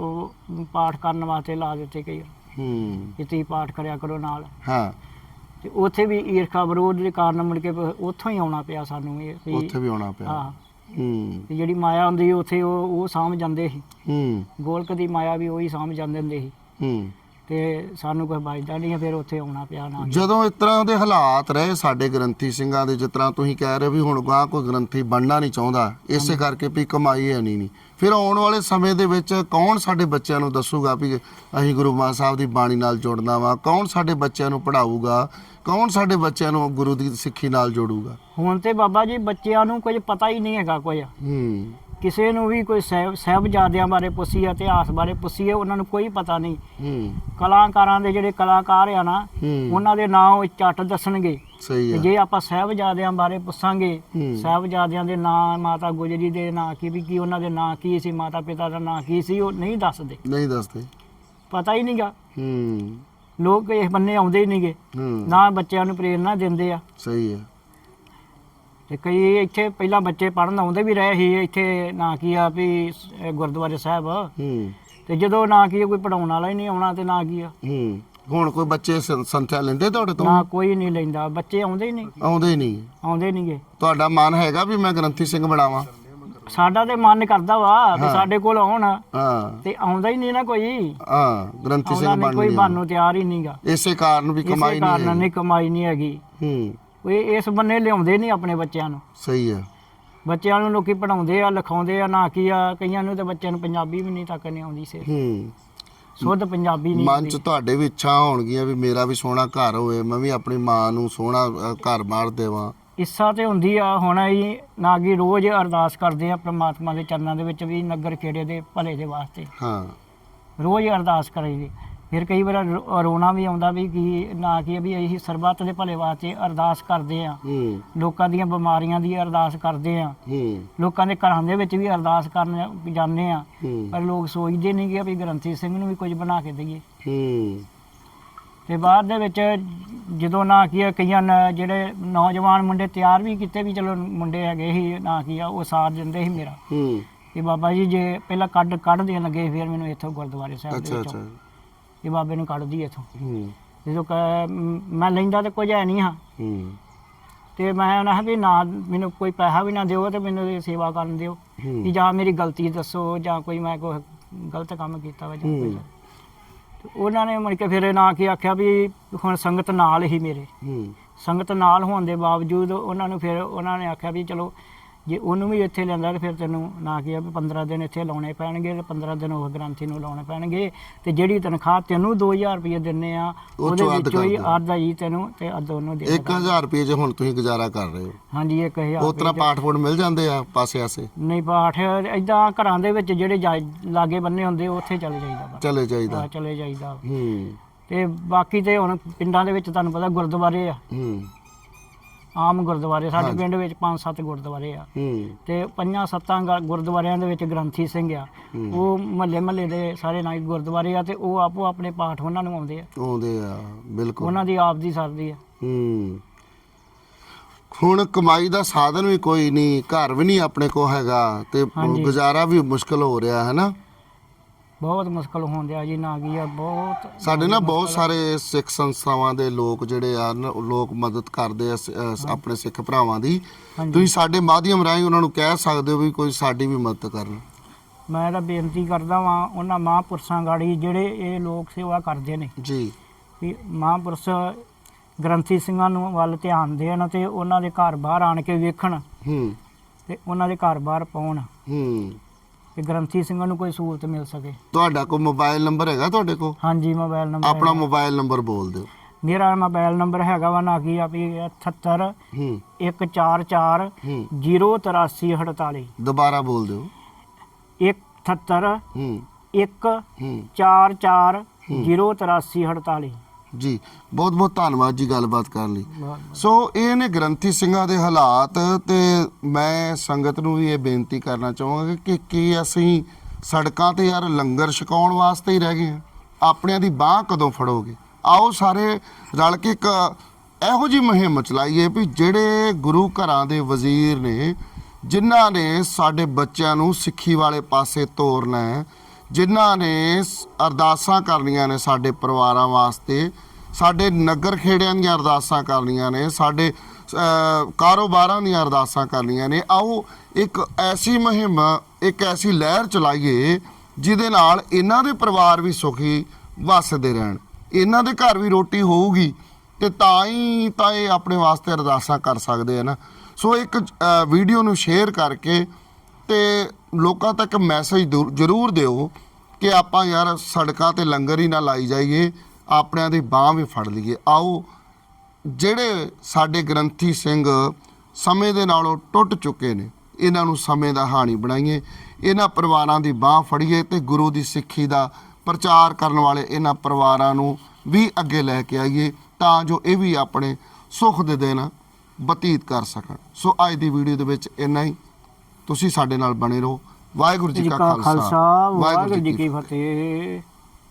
ਪਾਠ ਕਰਨ ਵਾਸਤੇ ਲਾ ਦਿੱਤੇ ਕਈ ਹੂੰ। ਕਿ ਤੁਸੀਂ ਪਾਠ ਕਰਿਆ ਕਰੋ ਨਾਲ। ਹਾਂ। ਤੇ ਉੱਥੇ ਵੀ ਈਰਖਾ ਵਿਰੋਧ ਦੇ ਕਾਰਨ ਮੁੜ ਕੇ ਉੱਥੋਂ ਹੀ ਆਉਣਾ ਪਿਆ ਸਾਨੂੰ ਇਹ ਉੱਥੇ ਵੀ ਆਉਣਾ ਪਿਆ। ਹਾਂ। ਹੂੰ। ਵੀ ਜਿਹੜੀ ਮਾਇਆ ਹੁੰਦੀ ਉੱਥੇ ਉਹ ਉਹ ਸਾਂਭ ਜਾਂਦੇ ਸੀ। ਹੂੰ। ਗੋਲਕ ਦੀ ਮਾਇਆ ਵੀ ਉਹੀ ਸਾਂਭ ਜਾਂਦੇ ਹੁੰਦੇ ਸੀ। ਹੂੰ। ਤੇ ਸਾਨੂੰ ਕੋਈ ਬਚਦਾ ਨਹੀਂ ਫਿਰ ਉੱਥੇ ਆਉਣਾ ਪਿਆ ਨਾ ਜਦੋਂ ਇਸ ਤਰ੍ਹਾਂ ਦੇ ਹਾਲਾਤ ਰਹੇ ਸਾਡੇ ਗ੍ਰੰਥੀ ਸਿੰਘਾਂ ਦੇ ਜਿਸ ਤਰ੍ਹਾਂ ਤੁਸੀਂ ਕਹਿ ਰਹੇ ਹੋ ਵੀ ਹੁਣ ਗਾਂ ਕੋਈ ਗ੍ਰੰਥੀ ਬਣਨਾ ਨਹੀਂ ਚਾਹੁੰਦਾ ਇਸੇ ਕਰਕੇ ਵੀ ਕਮਾਈ ਹੈ ਨਹੀਂ ਨਹੀਂ ਫਿਰ ਆਉਣ ਵਾਲੇ ਸਮੇਂ ਦੇ ਵਿੱਚ ਕੌਣ ਸਾਡੇ ਬੱਚਿਆਂ ਨੂੰ ਦੱਸੂਗਾ ਵੀ ਅਸੀਂ ਗੁਰੂ ਮਹਾਰਾਜ ਸਾਹਿਬ ਦੀ ਬਾਣੀ ਨਾਲ ਜੁੜਨਾ ਵਾ? ਕੌਣ ਸਾਡੇ ਬੱਚਿਆਂ ਨੂੰ ਪੜ੍ਹਾਊਗਾ? ਕੌਣ ਸਾਡੇ ਬੱਚਿਆਂ ਨੂੰ ਗੁਰੂ ਦੀ ਸਿੱਖੀ ਨਾਲ ਜੋੜੂਗਾ? ਹੁਣ ਤੇ ਬਾਬਾ ਜੀ ਬੱਚਿਆਂ ਨੂੰ ਕੁਝ ਪਤਾ ਹੀ ਨਹੀਂ ਹੈਗਾ ਕੁਝ ਹੂੰ। ਕਿਸੇ ਨੂੰ ਵੀ ਕੋਈ ਸਾਹਿਬ ਸਾਹਿਬਜ਼ਾਦਿਆਂ ਬਾਰੇ ਪੁੱਛੀਏ ਇਤਿਹਾਸ ਬਾਰੇ ਪੁੱਛੀਏ ਉਹਨਾਂ ਨੂੰ ਕੋਈ ਪਤਾ ਨਹੀਂ। ਹੂੰ। ਕਲਾਕਾਰਾਂ ਦੇ ਜਿਹੜੇ ਕਲਾਕਾਰ ਆ ਨਾ ਉਹਨਾਂ ਦੇ ਨਾਂ ਉਹ ਝੱਟ ਦੱਸਣਗੇ। ਸਹੀ ਹੈ ਜੇ ਆਪਾਂ ਸਾਹਿਬਜ਼ਾਦਿਆਂ ਬਾਰੇ ਪੁੱਛਾਂਗੇ। ਸਾਹਿਬਜ਼ਾਦਿਆਂ ਦੇ ਨਾਂ ਮਾਤਾ ਗੁਜਰੀ ਦੇ ਨਾਂ ਕੀ ਵੀ ਕੀ ਉਹਨਾਂ ਦੇ ਨਾਂ ਕੀ ਸੀ ਮਾਤਾ ਪਿਤਾ ਦਾ ਨਾਂ ਕੀ ਸੀ ਉਹ ਨਹੀਂ ਦੱਸਦੇ। ਨਹੀਂ ਦੱਸਦੇ। ਪਤਾ ਹੀ ਨਹੀਂਗਾ। ਹੂੰ। ਲੋਕ ਇਸ ਬੰਨੇ ਆਉਂਦੇ ਹੀ ਨਹੀਂਗੇ। ਨਾ ਬੱਚਿਆਂ ਨੂੰ ਪ੍ਰੇਰਨਾ ਦਿੰਦੇ ਆ। ਸਹੀ ਹੈ ਤੇ ਕਈ ਇੱਥੇ ਪਹਿਲਾਂ ਬੱਚੇ ਪੜਨ ਆਉਂਦੇ ਵੀ ਰਹੇ ਸੀ ਇੱਥੇ ਨਾ ਕੀ ਆ ਵੀ ਸ- ਗੁਰਦੁਆਰੇ ਸਾਹਿਬ। ਹੂੰ। ਤੇ ਜਦੋਂ ਨਾ ਕੀ ਆ, ਕੋਈ ਪੜਾਉਣ ਵਾਲਾ ਹੀ ਨਹੀਂ ਆਉਣਾ ਤੇ ਨਾ ਕੀ ਆ। ਹੂੰ। ਹੁਣ ਕੋਈ ਬੱਚੇ ਸੰ- ਸੰਥਿਆ ਲੈਂਦੇ ਤੁਹਾਡੇ ਤੋਂ? ਨਾ ਕੋਈ ਨਹੀਂ ਲੈਂਦਾ ਬੱਚੇ ਆਉਂਦੇ ਹੀ ਨਹੀਂ। ਆਉਂਦੇ ਹੀ ਨਹੀਂ। ਆਉਂਦੇ ਨਹੀਂਗੇ। ਤੁਹਾਡਾ ਮਨ ਹੈਗਾ ਵੀ ਮੈਂ ਗ੍ਰੰਥੀ ਸਿੰਘ ਬਣਾਵਾਂ? ਸਾਡਾ ਤੇ ਮਨ ਕਰਦਾ ਵਾ ਵੀ ਸਾਡੇ ਕੋਲ ਆਉਣ। ਹਾਂ। ਤੇ ਆਉਂਦਾ ਹੀ ਨਹੀਂ ਨਾ ਕੋਈ। ਹਾਂ ਗ੍ਰੰਥੀ ਆਉਂਦਾ ਸਿੰਘ ਨਹੀਂ ਕੋਈ ਬਣਨੀ ਨੂੰ ਤਿਆਰ ਹੀ ਨਹੀਂਗਾ। ਇਸੇ ਕਾਰਨ ਵੀ ਇਸੇ ਕਮਾਈ ਕਾਰਨ ਨਹੀਂ ਨਹੀਂ ਕਮਾਈ ਨਹੀਂ ਹੈਗੀ। ਹੂੰ। ਕੋਈ ਇਸ ਬੰਨੇ ਲਿਆਉਂਦੇ ਨਹੀਂ ਆਪਣੇ ਬੱਚਿਆਂ ਨੂੰ। ਸਹੀ ਹੈ ਬੱਚਿਆਂ ਨੂੰ ਲੋਕੀ ਪੜਾਉਂਦੇ ਆ ਲਿਖਾਉਂਦੇ ਆ ਨਾ ਕੀ ਆ ਕਈਆਂ ਨੂੰ ਤੇ ਬੱਚਿਆਂ ਨੂੰ ਪੰਜਾਬੀ ਵੀ ਨਹੀਂ ਤੱਕ ਨਹੀਂ ਆਉਂਦੀ ਸੇ ਹੂੰ। ਸ਼ੁੱਧ ਪੰਜਾਬੀ ਨਹੀਂ ਮਨ ਆਉਂਦੀ ਚ ਤੁਹਾਡੇ ਵੀ ਇੱਛਾ ਹੋਣਗੀਆਂ ਵੀ ਮੇਰਾ ਵੀ ਸੋਹਣਾ ਘਰ ਹੋਵੇ ਮੈਂ ਵੀ ਆਪਣੀ ਮਾਂ ਨੂੰ ਸੋਹਣਾ ਅ, ਘਰ ਬਾਰ ਦੇਵਾਂ। ਇੱਛਾ ਤੇ ਹੁੰਦੀ ਆ ਹੁਣ ਅਸੀਂ ਨਾਗੀ ਰੋਜ਼ ਅਰਦਾਸ ਕਰਦੇ ਆ ਪ੍ਰਮਾਤਮਾ ਦੇ ਚਰਨਾਂ ਦੇ ਵਿੱਚ ਵੀ ਨਗਰ ਖੇੜੇ ਦੇ ਭਲੇ ਦੇ ਵਾਸਤੇ। ਹਾਂ। ਰੋਜ਼ ਅਰਦਾਸ ਕਰੀਦੀ। ਫਿਰ ਕਈ ਵਾਰ ਰੋ- ਰੋਣਾ ਵੀ ਆਉਂਦਾ ਵੀ ਕੀ ਨਾ ਕੀ ਆ ਵੀ ਅਸੀਂ ਸਰਬੱਤ ਦੇ ਭਲੇ ਵਾਸਤੇ ਅਰਦਾਸ ਕਰਦੇ ਆ ਹੂੰ। ਲੋਕਾਂ ਦੀਆਂ ਬਿਮਾਰੀਆਂ ਦੀ ਅਰਦਾਸ ਕਰਦੇ ਆ ਹੂੰ। ਲੋਕਾਂ ਦੇ ਘਰਾਂ ਦੇ ਵਿੱਚ ਵੀ ਅਰਦਾਸ ਕਰਨ ਜਾਂਦੇ ਆ ਹੂੰ। ਪਰ ਲੋਕ ਸੋਚਦੇ ਨਹੀਂ ਕਿ ਵੀ ਗ੍ਰੰਥੀ ਸਿੰਘ ਨੂੰ ਵੀ ਕੁਝ ਬਣਾ ਕੇ ਦਈਏ। ਹੂੰ। ਤੇ ਬਾਅਦ ਦੇ ਵਿੱਚ ਜਦੋਂ ਨਾ ਕੀ ਆ, ਕਈਆਂ ਨ- ਜਿਹੜੇ ਨੌਜਵਾਨ ਮੁੰਡੇ ਤਿਆਰ ਵੀ ਕੀਤੇ ਵੀ ਚਲੋ ਮੁੰਡੇ ਹੈਗੇ ਸੀ ਨਾ ਕੀ ਆ ਉਹ ਸਾਥ ਦਿੰਦੇ ਸੀ ਮੇਰਾ। ਹੂੰ। ਕਿ ਬਾਬਾ ਜੀ ਜੇ ਪਹਿਲਾਂ ਕੱਢ ਕੱਢ ਦੇਣ ਲੱਗੇ ਫਿਰ ਮੈਨੂੰ ਇੱਥੋਂ ਗੁਰਦੁਆਰੇ ਸਾਹਿਬ ਦੇ ਅੱਛਾ ਵਿੱਚੋਂ ਅੱਛਾ। ਕਿ ਬਾਬੇ ਨੂੰ ਕੱਢ ਦੀ ਇੱਥੋਂ। ਹੂੰ। ਜਦੋਂ ਕ- ਮ- ਮੈਂ ਲੈਂਦਾ ਤੇ ਕੁਝ ਹੈ ਨਹੀਂ ਹਾਂ। ਹੂੰ। ਤੇ ਮੈਂ ਉਹਨਾਂ ਕਿਹਾ ਵੀ ਨਾ ਮੈਨੂੰ ਕੋਈ ਪੈਸਾ ਵੀ ਨਾ ਦਿਓ ਤੇ ਮੈਨੂੰ ਇਹ ਸੇਵਾ ਕਰਨ ਦਿਓ। ਕਿ ਹੂੰ ਜਾਂ ਮੇਰੀ ਗਲਤੀ ਦੱਸੋ ਜਾਂ ਕੋਈ ਮੈਂ ਕੋਈ ਗਲਤ ਕੰਮ ਕੀਤਾ ਵਾ ਜਾਂ ਕੋਈ ਹੂੰ। ਤੇ ਉਹਨਾਂ ਨੇ ਮੁੜ ਕੇ ਫਿਰ ਨਾ ਕੀ ਆਖਿਆ ਵੀ ਹੁਣ ਸੰਗਤ ਨਾਲ ਹੀ ਮੇਰੇ। ਹੂੰ। ਸੰਗਤ ਨਾਲ ਹੋਣ ਦੇ ਬਾਵਜੂਦ ਉਹਨਾਂ ਨੂੰ ਫਿਰ ਉਹਨਾਂ ਨੇ ਆਖਿਆ ਵੀ ਚਲੋ ਜੇ ਉਹਨੂੰ ਵੀ ਇੱਥੇ ਲੈਂਦਾ ਤੇ ਫਿਰ ਤੈਨੂੰ ਨਾ ਕੀ ਆ ਵੀ 15 ਦਿਨ ਇੱਥੇ ਲਾਉਣੇ ਪੈਣਗੇ ਤੇ 15 ਦਿਨ ਉਹ ਗ੍ਰੰਥੀ ਨੂੰ ਲਾਉਣੇ ਪੈਣਗੇ ਤੇ ਜਿਹੜੀ ਤਨਖਾਹ ਤੈਨੂੰ 2000 ਰੁਪਏ ਦਿੰਨੇ ਆ ਉਹ ਉਹਦੇ ਵਿੱਚੋਂ ਹੀ। ਅੱਧ ਹੀ ਤੈਨੂੰ ਤੇ ਅੱਧ ਉਹਨੂੰ ਦੇ ਦੇਣਾ। 1000 ਰੁਪਏ 'ਚ ਹੁਣ ਤੁਸੀਂ ਗੁਜ਼ਾਰਾ ਕਰ ਰਹੇ ਹੋ। ਹਾਂਜੀ 1000 ਉਸ ਤਰ੍ਹਾਂ ਪਾਠ ਫੋੜ ਮਿਲ ਜਾਂਦੇ ਆ ਪਾਸੇ ਆਸੇ ਨਹੀਂ ਪਾਠ ਇਦਾਂ ਘਰਾਂ ਦੇ ਵਿੱਚ ਜਿਹੜੇ ਲਾਗੇ ਬੰਨੇ ਹੁੰਦੇ ਉੱਥੇ ਚਲੇ ਜਾਈਦਾ ਬਸ। ਚਲੇ ਜਾਈਦਾ। ਚਲੇ ਜਾਈਦਾ। ਹੂੰ। ਤੇ ਬਾਕੀ ਤੇ ਹੁਣ ਪਿੰਡਾਂ ਦੇ ਵਿੱਚ ਤੁਹਾਨੂੰ ਪਤਾ ਗੁਰਦੁਆਰੇ ਆ। ਹੂੰ। ਆਮ ਗੁਰਦੁਆਰੇ ਸਾਡੇ। ਪਿੰਡ ਵਿੱਚ 5-7 ਗੁਰਦੁਆਰੇ ਆ। ਹੂੰ। ਤੇ ਪੰਜਾਂ ਸੱਤਾਂ ਗ- ਗੁਰਦੁਆਰਿਆਂ ਦੇ ਵਿੱਚ ਗ੍ਰੰਥੀ ਸਿੰਘ ਆ। ਉਹ ਮਹੱਲੇ ਮਹੱਲੇ ਦੇ ਸਾਰੇ ਨਾਲ ਗੁਰਦੁਆਰੇ ਆ ਤੇ ਉਹ ਆਪੋ ਆਪਣੇ ਪਾਠ ਉਹਨਾਂ ਨੂੰ ਆਉਂਦੇ ਆ। ਆਉਂਦੇ ਆ ਬਿਲਕੁਲ। ਉਹਨਾਂ ਦੀ ਆਪ ਦੀ ਸਰਦੀ ਆ। ਹੂੰ। ਹੁਣ ਕਮਾਈ ਦਾ ਸਾਧਨ ਵੀ ਕੋਈ ਨਹੀਂ ਘਰ ਵੀ ਨਹੀਂ ਆਪਣੇ ਕੋ ਹੈਗਾ ਤੇ। ਗੁਜ਼ਾਰਾ ਵੀ ਮੁਸ਼ਕਲ ਹੋ ਰਿਹਾ ਹੈ ਨਾ? ਬਹੁਤ ਮੁਸ਼ਕਲ ਹੁੰਦਿਆ ਜੀ ਨਾ ਕੀ ਆ ਬਹੁਤ ਸਾਡੇ ਨਾ ਬਹੁਤ ਸਾਰੇ ਸਿੱਖ ਸੰਸਥਾਵਾਂ ਦੇ ਲੋਕ ਜਿਹੜੇ ਆ ਨਾ, ਉਹ ਲੋਕ ਮਦਦ ਕਰਦੇ ਆ ਸ- ਅ, ਆਪਣੇ ਸਿੱਖ ਭਰਾਵਾਂ ਦੀ। ਹਾਂਜੀ। ਤੁਸੀਂ ਸਾਡੇ ਮਾਧਿਅਮ ਰਾਹੀਂ ਉਹਨਾਂ ਨੂੰ ਕਹਿ ਸਕਦੇ ਹੋ ਵੀ ਕੋਈ ਸਾਡੀ ਵੀ ਮਦਦ ਕਰਨ। ਮੈਂ ਤਾਂ ਬੇਨਤੀ ਕਰਦਾ ਵਾਂ ਉਹਨਾਂ ਮਹਾਂਪੁਰਸ਼ਾਂ ਗਾੜੀ ਜਿਹੜੇ ਇਹ ਲੋਕ ਸੇਵਾ ਕਰਦੇ ਨੇ ਜੀ। ਵੀ ਮਹਾਂਪੁਰਸ਼ ਗ੍ਰੰਥੀ ਸਿੰਘਾਂ ਨੂੰ ਵੱਲ ਧਿਆਨ ਦੇਣ ਤੇ ਉਹਨਾਂ ਦੇ ਘਰ ਬਾਹਰ ਆਣ ਕੇ ਵੇਖਣ ਹੂੰ। ਤੇ ਉਹਨਾਂ ਦੇ ਘਰ ਬਾਹਰ ਪਾਉਣ। ਹੂੰ। ਤੇ ਗ੍ਰੰਥੀ ਸਿੰਘਾਂ ਨੂੰ ਕੋਈ ਸਹੂਲਤ ਮਿਲ ਸਕੇ। ਤੁਹਾਡਾ ਕੋਈ ਮੋਬਾਈਲ ਨੰਬਰ ਹੈਗਾ ਤੁਹਾਡੇ ਕੋਲ? ਹਾਂਜੀ ਮੋਬਾਈਲ ਨੰਬਰ ਆਪਣਾ। ਮੋਬਾਈਲ ਨੰਬਰ ਬੋਲ ਦਿਓ। ਮੇਰਾ ਮੋਬਾਈਲ ਨੰਬਰ ਹੈਗਾ ਵਾ ਨਾ ਕੀ ਆ ਵੀ 78 ਹੂੰ। 144 ਹੂੰ 08348 ਦੁਬਾਰਾ ਬੋਲ ਦਿਓ। 178 ਹੂੰ। 144 ਹੂੰ। 08348 ਜੀ ਬਹੁਤ ਬਹੁਤ ਧੰਨਵਾਦ ਜੀ ਗੱਲਬਾਤ ਕਰਨ ਲਈ। ਸੋ ਇਹ ਨੇ ਗ੍ਰੰਥੀ ਸਿੰਘਾਂ ਦੇ ਹਾਲਾਤ ਤੇ ਮੈਂ ਸੰਗਤ ਨੂੰ ਵੀ ਇਹ ਬੇਨਤੀ ਕਰਨਾ ਚਾਹਾਂਗਾ ਕਿ ਕੀ ਅਸੀਂ ਸੜਕਾਂ ਤੇ ਯਾਰ ਲੰਗਰ ਛਕਾਉਣ ਵਾਸਤੇ ਹੀ ਰਹਿ ਗਏ ਹਾਂ। ਆਪਣਿਆਂ ਦੀ ਬਾਹ ਕਦੋਂ ਫੜੋਗੇ? ਆਓ ਸਾਰੇ ਰਲ ਕੇ ਇੱਕ ਇਹੋ ਜੀ ਮੁਹਿੰਮ ਚਲਾਈਏ ਵੀ ਜਿਹੜੇ ਗੁਰੂ ਘਰਾਂ ਦੇ ਵਜ਼ੀਰ ਨੇ ਜਿਨ੍ਹਾਂ ਨੇ ਸਾਡੇ ਬੱਚਿਆਂ ਨੂੰ ਸਿੱਖੀ ਵਾਲੇ ਪਾਸੇ ਤੋਰਨਾ ਹੈ ਜਿਨ੍ਹਾਂ ਨੇ ਸ- ਅਰਦਾਸਾਂ ਕਰਨੀਆਂ ਨੇ ਸਾਡੇ ਪਰਿਵਾਰਾਂ ਵਾਸਤੇ, ਸਾਡੇ ਨਗਰ ਖੇੜਿਆਂ ਦੀਆਂ ਅਰਦਾਸਾਂ ਕਰਨੀਆਂ ਨੇ, ਸਾਡੇ ਕਾਰੋਬਾਰਾਂ ਦੀਆਂ ਅਰਦਾਸਾਂ ਕਰਨੀਆਂ ਨੇ। ਆਓ ਇੱਕ ਐਸੀ ਮੁਹਿੰਮ, ਇੱਕ ਐਸੀ ਲਹਿਰ ਚਲਾਈਏ, ਜਿਹਦੇ ਨਾਲ ਇਹਨਾਂ ਦੇ ਪਰਿਵਾਰ ਵੀ ਸੁਖੀ ਵਸਦੇ ਰਹਿਣ। ਇਹਨਾਂ ਦੇ ਘਰ ਵੀ ਰੋਟੀ ਹੋਊਗੀ ਤੇ ਤਾਂ ਹੀ ਤਾਂ ਇਹ ਆਪਣੇ ਵਾਸਤੇ ਅਰਦਾਸਾਂ ਕਰ ਸਕਦੇ ਆ ਨਾ ਸੋ ਇੱਕ ਵੀਡੀਓ ਨੂੰ ਸ਼ੇਅਰ ਕਰਕੇ ਤੇ ਲੋਕਾਂ ਤੱਕ ਮੈਸੇਜ ਜ਼ਰੂਰ ਦਿਓ ਕਿ ਆਪਾਂ ਯਾਰ ਸੜਕਾਂ ਤੇ ਲੰਗਰ ਹੀ ਨਾ ਲਾਈ ਜਾਈਏ, ਆਪਣਿਆਂ ਦੀ ਬਾਹ ਵੀ ਫੜ ਲਈਏ। ਆਓ, ਜਿਹੜੇ ਸਾਡੇ ਗ੍ਰੰਥੀ ਸਿੰਘ ਸਮੇਂ ਦੇ ਨਾਲੋਂ ਟੁੱਟ ਚੁੱਕੇ ਨੇ, ਇਹਨਾਂ ਨੂੰ ਸਮੇਂ ਦਾ ਹਾਣੀ ਬਣਾਈਏ, ਇਹਨਾਂ ਪਰਿਵਾਰਾਂ ਦੀ ਬਾਹ ਫੜੀਏ ਤੇ ਗੁਰੂ ਦੀ ਸਿੱਖੀ ਦਾ ਪ੍ਰਚਾਰ ਕਰਨ ਵਾਲੇ ਇਹਨਾਂ ਪਰਿਵਾਰਾਂ ਨੂੰ ਵੀ ਅੱਗੇ ਲੈ ਕੇ ਆਈਏ, ਤਾਂ ਜੋ ਇਹ ਵੀ ਆਪਣੇ ਸੁੱਖ ਦੇ ਦਿਨ ਬਤੀਤ ਕਰ ਸਕਣ। ਸੋ ਅੱਜ ਦੀ ਵੀਡੀਓ ਦੇ ਵਿੱਚ ਇੰਨਾ ਹੀ। ਤੁਸੀਂ ਸਾਡੇ ਨਾਲ ਬਣੇ ਰਹੋ। ਵਾਹਿਗੁਰੂ ਜੀ ਕਾ ਖਾਲਸਾ। ਵਾਹਿਗੁਰੂ ਜੀ ਕੀ ਫਤਿਹ।